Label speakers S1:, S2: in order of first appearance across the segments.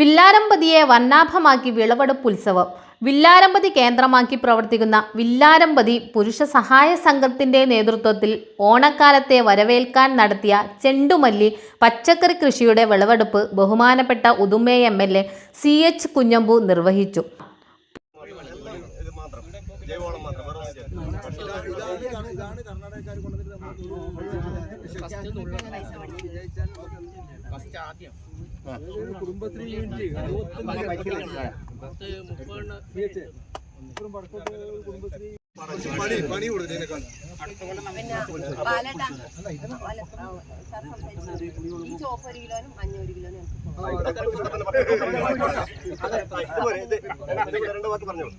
S1: വില്ലാരമ്പതിയെ വർണാഭമാക്കി വിളവെടുപ്പ് ഉത്സവം. വില്ലാരമ്പതി കേന്ദ്രമാക്കി പ്രവർത്തിക്കുന്ന വില്ലാരമ്പതി പുരുഷ സഹായ സംഘത്തിന്റെ നേതൃത്വത്തിൽ ഓണക്കാലത്തെ വരവേൽക്കാൻ നടത്തിയ ചെണ്ടുമല്ലി പച്ചക്കറി കൃഷിയുടെ വിളവെടുപ്പ് ബഹുമാനപ്പെട്ട ഉദുമേ M L A C H Kunhambu നിർവഹിച്ചു.
S2: മാത്രം. ജൈവവളം പണി
S3: ഞങ്ങൾക്ക്
S2: ഇതുപോലെ ഇത് ഇതിവിടെ രണ്ട് വാക്ക് പറഞ്ഞോളൂ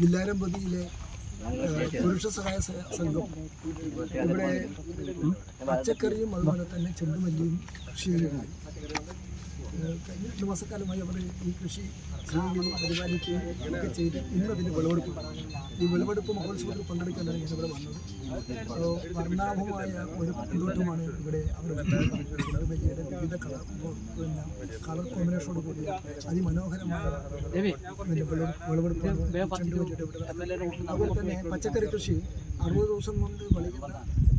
S4: വില്ലാരംപതിയിലെ പുരുഷ സഹായ സംഘം. ഇവിടെ പച്ചക്കറിയും അതുപോലെ തന്നെ ചെണ്ടുമല്ലിയും കൃഷി ചെയ്യുകയാണ് കഴിഞ്ഞ രണ്ട് മാസക്കാലമായി അവർ ഈ കൃഷി ചെയ്യുകയും പരിപാലിക്കുകയും ഒക്കെ ചെയ്ത് ഇന്നതിന്റെ വിളവെടുപ്പ്. ഈ വിളവെടുപ്പ് മഹോത്സവത്തിൽ പങ്കെടുക്കാനാണ് ഞാൻ ഇവിടെ വന്നത്. വർണാഭമായ ഒരു പൂന്തോട്ടമാണ് ഇവിടെ അവർ ചെണ്ടുമല്ലിയുടെ വിവിധ കളർ പിന്നെ കളർ കോമ്പിനേഷനോട് കൂടിയ അതിമനോഹരമായ അതുപോലെ തന്നെ പച്ചക്കറി കൃഷി അറുപത് ദിവസം കൊണ്ട് വിളയുന്ന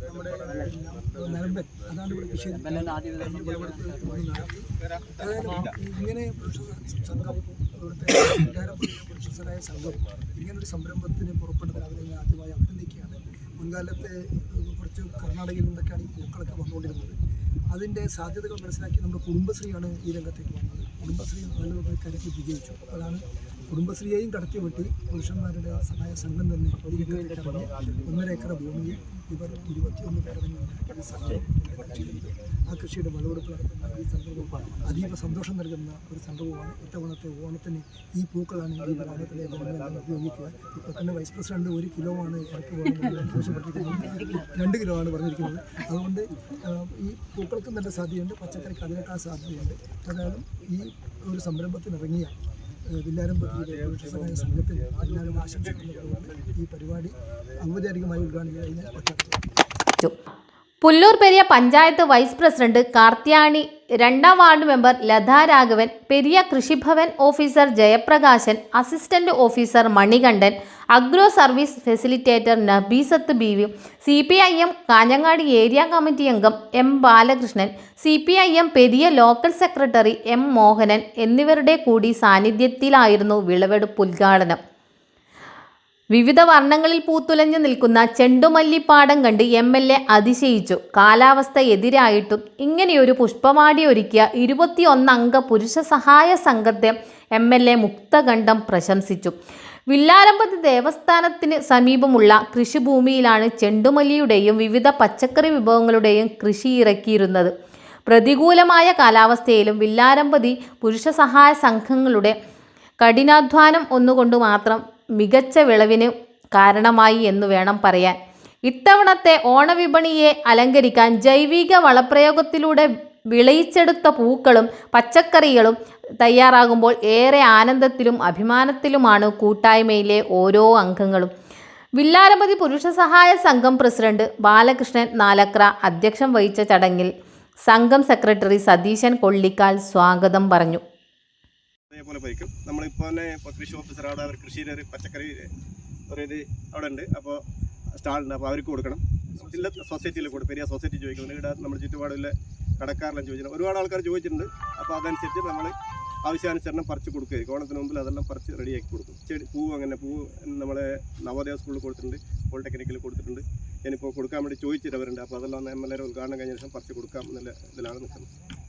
S4: നമ്മുടെ അതാണ് ഇവിടെ കൃഷി വിളവെടുപ്പ് ഇങ്ങനെ സംഘം ഇവിടുത്തെ സംഘം ഇങ്ങനൊരു സംരംഭത്തിന് അവരെ ആദ്യമായി അഭിനന്ദിക്കുകയാണ്. മുൻകാലത്തെ കുറച്ച് കർണാടകയിൽ നിന്നൊക്കെയാണ് ഈ പൂക്കളൊക്കെ വന്നുകൊണ്ടിരുന്നത്. അതിന്റെ സാധ്യതകൾ മനസ്സിലാക്കി നമ്മുടെ കുടുംബശ്രീയാണ് ഈ രംഗത്തേക്ക് വന്നത്. കുടുംബശ്രീ നല്ലൊരു കാര്യത്തിൽ വിജയിച്ചു. അപ്പോഴാണ് കുടുംബശ്രീയെയും കടത്തി വെട്ടി പുരുഷന്മാരുടെ സഹായ സംഘം തന്നെ രംഗത്തേക്ക് ഒന്നര ഏക്കർ ഭൂമിയിൽ ഇവർ ഇരുപത്തിയൊന്ന് പേരെ സംഘം ആ കൃഷിയുടെ വിളവെടുപ്പ് നടത്തുന്ന ഈ സംഘവും അതീവ സന്തോഷം നൽകുന്ന ഒരു സംഭവമാണ് ഇത്തവണത്തെ ഓണത്തിന് ഈ പൂക്കളാണ് ഈ ഗ്രാമത്തിലെ ജനങ്ങളെല്ലാം ഉപയോഗിക്കുക. ഇപ്പോൾ തന്നെ വൈസ് പ്രസിഡന്റ് ഒരു കിലോ ആണ് രണ്ട് കിലോ ആണ് പറഞ്ഞിരിക്കുന്നത്. അതുകൊണ്ട് ഈ പൂക്കൾക്കും നല്ല സാധ്യതയുണ്ട്. പച്ചക്കറിക്ക് അതിനേക്കാൾ സാധ്യതയുണ്ട്. ഏതായാലും ഈ ഒരു സംരംഭത്തിന് ഇറങ്ങിയ ഏഹ്, വില്ലാരംപതിയിലെ പുരുഷസഹായ സംഘത്തിൽ എല്ലാവരും ആശംസിക്കുന്നതുകൊണ്ട് ഈ പരിപാടി ഔപചാരികമായി ഉദ്ഘാടനം കഴിഞ്ഞാൽ പ്രഖ്യാപിച്ചു
S1: പുല്ലൂർ പെരിയ പഞ്ചായത്ത് വൈസ് പ്രസിഡന്റ് കാർത്യാണി രണ്ടാം ward member Latha Raghavan Periya Krishibhavan officer Jayaprakashan assistant officer Manikandan agro service facilitator Nabeesath Beevi C P I M Kanhangad area committee അംഗം M Balakrishnan C P I M Periya local secretary M Mohanan എന്നിവരുടെ കൂടി സാന്നിധ്യത്തിലായിരുന്നു വിളവെടുപ്പ് ഉദ്ഘാടനം. വിവിധ വർണങ്ങളിൽ പൂത്തുലഞ്ഞു നിൽക്കുന്ന ചെണ്ടുമല്ലിപ്പാടം കണ്ട് M L A അതിശയിച്ചു. കാലാവസ്ഥ എതിരായിട്ടും ഇങ്ങനെയൊരു പുഷ്പമാടി ഒരുക്കിയ ഇരുപത്തിയൊന്നംഗ പുരുഷ സഹായ സംഘത്തെ എം എൽ എ മുക്തകണ്ഠം പ്രശംസിച്ചു. വില്ലാരമ്പതി ദേവസ്ഥാനത്തിന് സമീപമുള്ള കൃഷിഭൂമിയിലാണ് ചെണ്ടുമല്ലിയുടെയും വിവിധ പച്ചക്കറി വിഭവങ്ങളുടെയും കൃഷി ഇറക്കിയിരുന്നത്. പ്രതികൂലമായ കാലാവസ്ഥയിലും വില്ലാരമ്പതി പുരുഷ സഹായ സംഘങ്ങളുടെ കഠിനാധ്വാനം ഒന്നുകൊണ്ട് മാത്രം മികച്ച വിളവിന് കാരണമായി എന്ന് വേണം പറയാൻ. ഇത്തവണത്തെ ഓണവിപണിയെ അലങ്കരിക്കാൻ ജൈവിക വളപ്രയോഗത്തിലൂടെ വിളയിച്ചെടുത്ത പൂക്കളും പച്ചക്കറികളും തയ്യാറാകുമ്പോൾ ഏറെ ആനന്ദത്തിലും അഭിമാനത്തിലുമാണ് കൂട്ടായ്മയിലെ ഓരോ അംഗങ്ങളും. വില്ലാരമ്പതി പുരുഷ സഹായ സംഘം പ്രസിഡന്റ് ബാലകൃഷ്ണൻ നാലക്ര അധ്യക്ഷം വഹിച്ച ചടങ്ങിൽ സംഘം സെക്രട്ടറി സതീശൻ കൊള്ളിക്കാൽ സ്വാഗതം പറഞ്ഞു.
S2: അതേപോലെ പോയിക്കും നമ്മളിപ്പോൾ തന്നെ ഇപ്പോൾ കൃഷി ഓഫീസർ അവിടെ അവർ കൃഷിയിൽ ഒരു പച്ചക്കറി ഒരു ഇത് അവിടെ ഉണ്ട്. അപ്പോൾ സ്റ്റാളുണ്ട് അപ്പോൾ അവർക്ക് കൊടുക്കണം. ജില്ല സൊസൈറ്റിയിൽ കൊടുക്കും. പെരിയ സൊസൈറ്റി ചോദിക്കുന്നുണ്ട് ഇവിടെ നമ്മുടെ ചുറ്റുപാടിലെ കടക്കാരെല്ലാം ചോദിച്ചിട്ടുണ്ട് ഒരുപാട് ആൾക്കാർ ചോദിച്ചിട്ടുണ്ട്. അപ്പോൾ അതനുസരിച്ച് നമ്മൾ ആവശ്യാനുസരണം പറിച്ച് കൊടുക്കുകയായിരിക്കും ഓണത്തിന് മുമ്പിൽ അതെല്ലാം പറിച്ച് റെഡിയാക്കി കൊടുക്കും. ചെടി പൂവ് അങ്ങനെ പൂവ് നമ്മളെ നവോദയ സ്കൂളിൽ കൊടുത്തിട്ടുണ്ട്. പോളിടെക്നിക്കിൽ കൊടുത്തിട്ടുണ്ട്. ഞാനിപ്പോൾ കൊടുക്കാൻ വേണ്ടി ചോദിച്ചിട്ടവരുണ്ട് അപ്പോൾ അതെല്ലാം എം എൽ എ ഉദ്ഘാടനം കഴിഞ്ഞ ശേഷം പറിച്ച് കൊടുക്കാം എന്നുള്ള ഇതിലാണ് നിൽക്കുന്നത്.